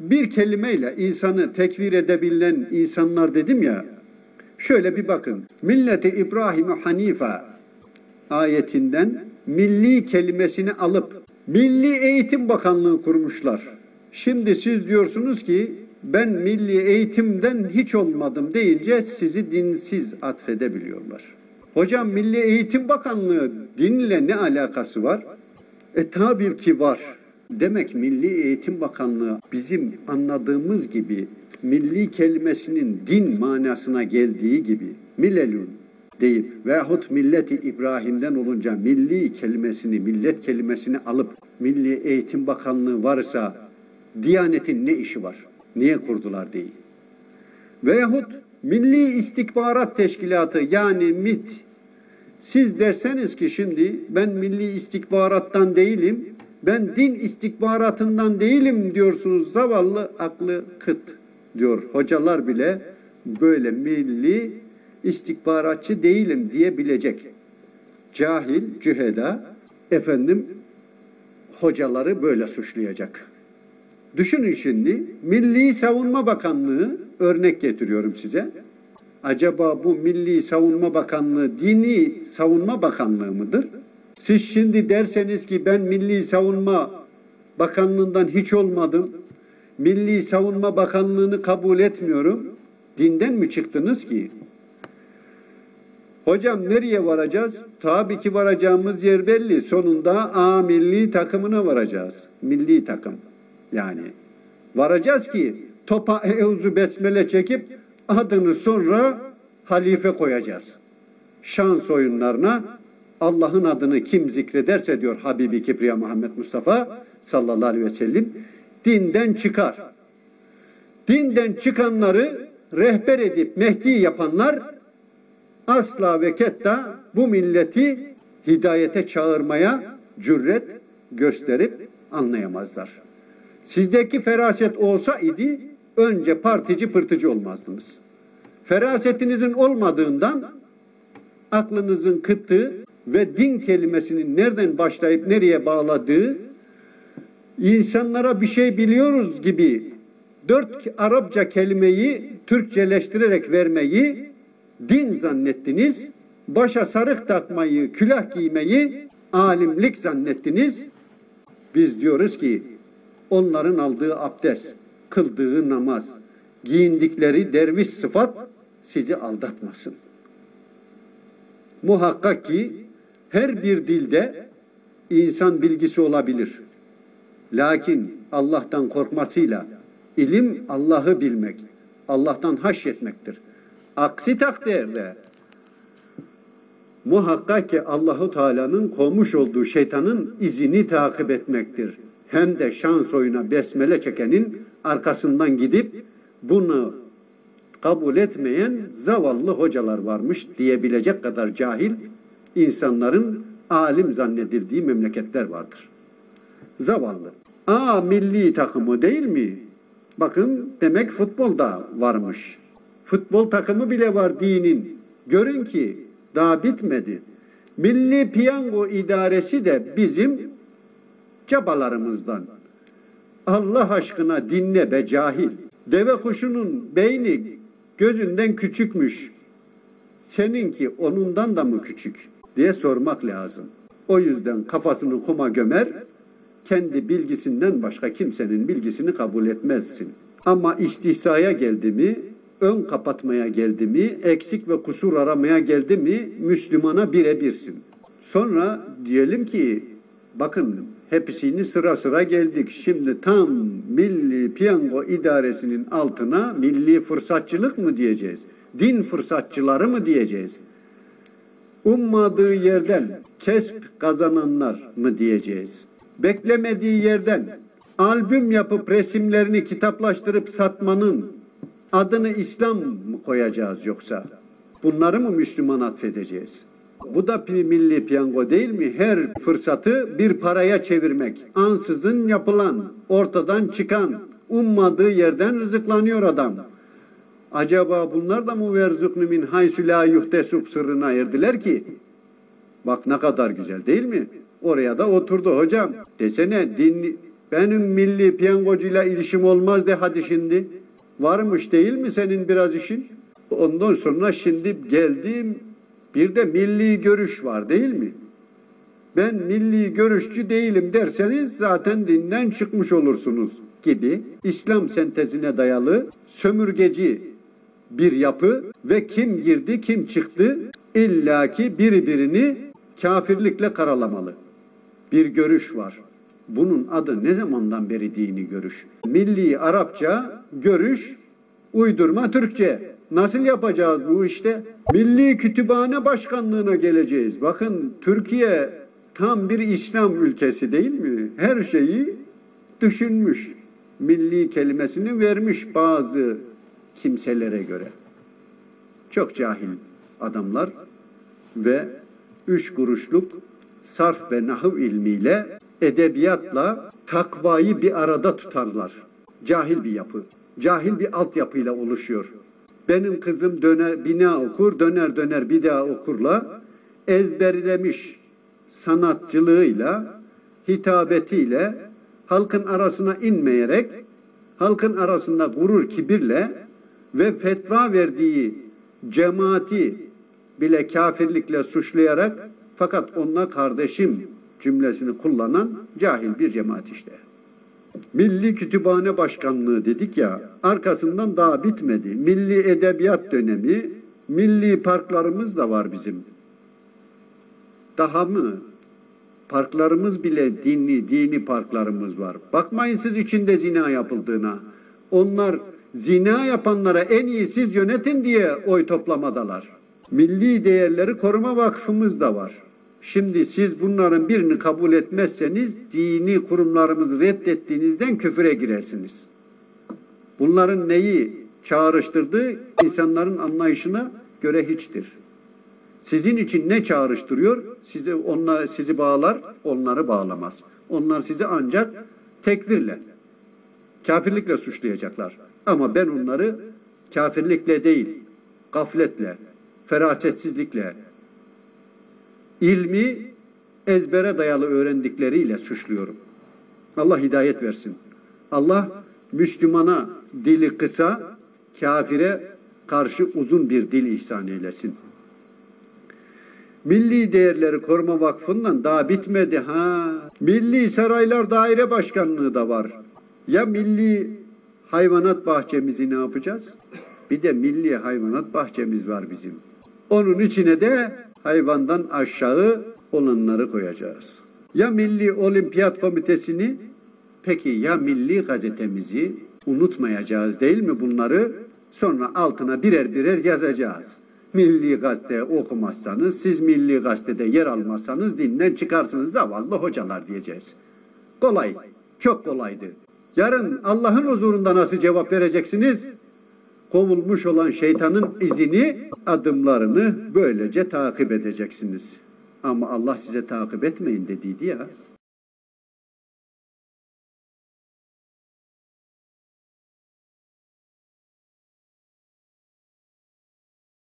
bir kelimeyle insanı tekvir edebilen insanlar dedim ya. Şöyle bir bakın. Milleti İbrahim Hanife ayetinden milli kelimesini alıp Milli Eğitim Bakanlığı kurmuşlar. Şimdi siz diyorsunuz ki ben milli eğitimden hiç olmadım deyince sizi dinsiz atfedebiliyorlar. Hocam Milli Eğitim Bakanlığı dinle ne alakası var? E tabii ki var. Demek Milli Eğitim Bakanlığı bizim anladığımız gibi milli kelimesinin din manasına geldiği gibi milelun deyip veyahut milleti İbrahim'den olunca milli kelimesini, millet kelimesini alıp Milli Eğitim Bakanlığı varsa Diyanetin ne işi var? Niye kurdular değil. Veyahut Milli İstikbarat Teşkilatı yani MIT siz derseniz ki şimdi ben milli istikbarattan değilim, ben din istikbaratından değilim diyorsunuz zavallı aklı kıt diyor. Hocalar bile böyle milli istikbaratçı değilim diyebilecek. Cahil, cüheda efendim hocaları böyle suçlayacak. Düşünün şimdi Milli Savunma Bakanlığı örnek getiriyorum size. Acaba bu Milli Savunma Bakanlığı dini savunma bakanlığı mıdır? Siz şimdi derseniz ki ben Milli Savunma Bakanlığından hiç olmadım. Milli Savunma Bakanlığını kabul etmiyorum. Dinden mi çıktınız ki? Hocam nereye varacağız? Tabii ki varacağımız yer belli. Sonunda A milli takımına varacağız. Milli takım. Yani varacağız ki topa evzu besmele çekip adını sonra halife koyacağız. Şans oyunlarına Allah'ın adını kim zikrederse diyor Habibi Kibriya Muhammed Mustafa sallallahu aleyhi ve sellem dinden çıkar. Dinden çıkanları rehber edip Mehdi yapanlar asla ve ketta bu milleti hidayete çağırmaya cüret gösterip anlayamazlar. Sizdeki feraset olsa idi önce partici pırtıcı olmazdınız. Ferasetinizin olmadığından aklınızın kıttığı ve din kelimesinin nereden başlayıp nereye bağladığı insanlara bir şey biliyoruz gibi dört Arapça kelimeyi Türkçeleştirerek vermeyi din zannettiniz. Başa sarık takmayı, külah giymeyi alimlik zannettiniz. Biz diyoruz ki onların aldığı abdest, kıldığı namaz, giyindikleri derviş sıfat sizi aldatmasın. Muhakkak ki her bir dilde insan bilgisi olabilir. Lakin Allah'tan korkmasıyla ilim Allah'ı bilmek, Allah'tan haşyetmektir. Aksi takdirde muhakkak ki Allahu Teala'nın kovmuş olduğu şeytanın izini takip etmektir. Hem de şans oyuna besmele çekenin arkasından gidip bunu kabul etmeyen zavallı hocalar varmış diyebilecek kadar cahil insanların alim zannedildiği memleketler vardır. Zavallı. A milli takımı değil mi? Bakın demek futbolda varmış. Futbol takımı bile var dinin. Görün ki daha bitmedi. Milli Piyango İdaresi de bizim çabalarımızdan. Allah aşkına dinle be cahil. Deve kuşunun beyni gözünden küçükmüş. Seninki onundan da mı küçük diye sormak lazım. O yüzden kafasını kuma gömer, kendi bilgisinden başka kimsenin bilgisini kabul etmezsin. Ama istihsaya geldi mi, ön kapatmaya geldi mi, eksik ve kusur aramaya geldi mi Müslümana birebirsin. Sonra diyelim ki bakın hepsini sıra sıra geldik. Şimdi tam Milli Piyango İdaresi'nin altına milli fırsatçılık mı diyeceğiz? Din fırsatçıları mı diyeceğiz? Ummadığı yerden kesp kazananlar mı diyeceğiz? Beklemediği yerden albüm yapıp resimlerini kitaplaştırıp satmanın adını İslam mı koyacağız yoksa? Bunları mı Müslüman atfedeceğiz? Bu da milli piyango değil mi? Her fırsatı bir paraya çevirmek. Ansızın yapılan, ortadan çıkan, ummadığı yerden rızıklanıyor adam. Acaba bunlar da mı verzuknu min haysu la yuhtesub sırrına erdiler ki? Bak ne kadar güzel değil mi? Oraya da oturdu hocam. Desene din Benim milli piyangocuyla ilişim olmaz de hadi şimdi. Varmış değil mi senin biraz işin? Ondan sonra şimdi geldim bir de milli görüş var değil mi? Ben milli görüşçü değilim derseniz zaten dinden çıkmış olursunuz gibi İslam sentezine dayalı sömürgeci bir yapı ve kim girdi kim çıktı illaki birbirini kafirlikle karalamalı. Bir görüş var. Bunun adı ne zamandan beri dini görüş? Milli Arapça görüş, uydurma Türkçe. Nasıl yapacağız bu işte? Milli Kütüphane Başkanlığına geleceğiz. Bakın Türkiye tam bir İslam ülkesi değil mi? Her şeyi düşünmüş. Milli kelimesini vermiş bazı kimselere göre. Çok cahil adamlar ve üç kuruşluk sarf ve nahiv ilmiyle edebiyatla takvayı bir arada tutarlar. Cahil bir yapı, cahil bir altyapıyla oluşuyor. Benim kızım döner bina okur, döner döner bir daha okurla ezberlemiş sanatçılığıyla, hitabetiyle halkın arasına inmeyerek, halkın arasında gurur kibirle ve fetva verdiği cemaati bile kafirlikle suçlayarak fakat onunla kardeşim cümlesini kullanan cahil bir cemaat işte. Milli Kütüphane Başkanlığı dedik ya, arkasından daha bitmedi. Milli Edebiyat dönemi, milli parklarımız da var bizim. Daha mı? Parklarımız bile dinli, dini parklarımız var. Bakmayın siz içinde zina yapıldığına. Onlar zina yapanlara en iyi siz yönetin diye oy toplamadalar. Milli Değerleri Koruma Vakfımız da var. Şimdi siz bunların birini kabul etmezseniz dini kurumlarımızı reddettiğinizden küfüre girersiniz. Bunların neyi çağrıştırdığı insanların anlayışına göre hiçtir. Sizin için ne çağrıştırıyor? Sizi onlar sizi bağlar, onları bağlamaz. Onlar sizi ancak tekvirle, kafirlikle suçlayacaklar. Ama ben onları kafirlikle değil, gafletle, ferasetsizlikle, ilmi ezbere dayalı öğrendikleriyle suçluyorum. Allah hidayet versin. Allah Müslümana dili kısa, kafire karşı uzun bir dil ihsan eylesin. Milli Değerleri Koruma Vakfı'ndan daha bitmedi ha. Milli Saraylar Daire Başkanlığı da var. Ya Milli Hayvanat Bahçemizi ne yapacağız? Bir de Milli Hayvanat Bahçemiz var bizim. Onun içine de hayvandan aşağı olanları koyacağız. Ya Milli Olimpiyat Komitesi'ni peki ya Milli Gazetemizi unutmayacağız değil mi bunları? Sonra altına birer birer yazacağız. Milli Gazete okumazsanız, siz Milli Gazete'de yer almazsanız dinden çıkarsınız zavallı hocalar diyeceğiz. Kolay, çok kolaydı. Yarın Allah'ın huzurunda nasıl cevap vereceksiniz? kovulmuş olan şeytanın izini, adımlarını böylece takip edeceksiniz. Ama Allah size takip etmeyin dediydi ya.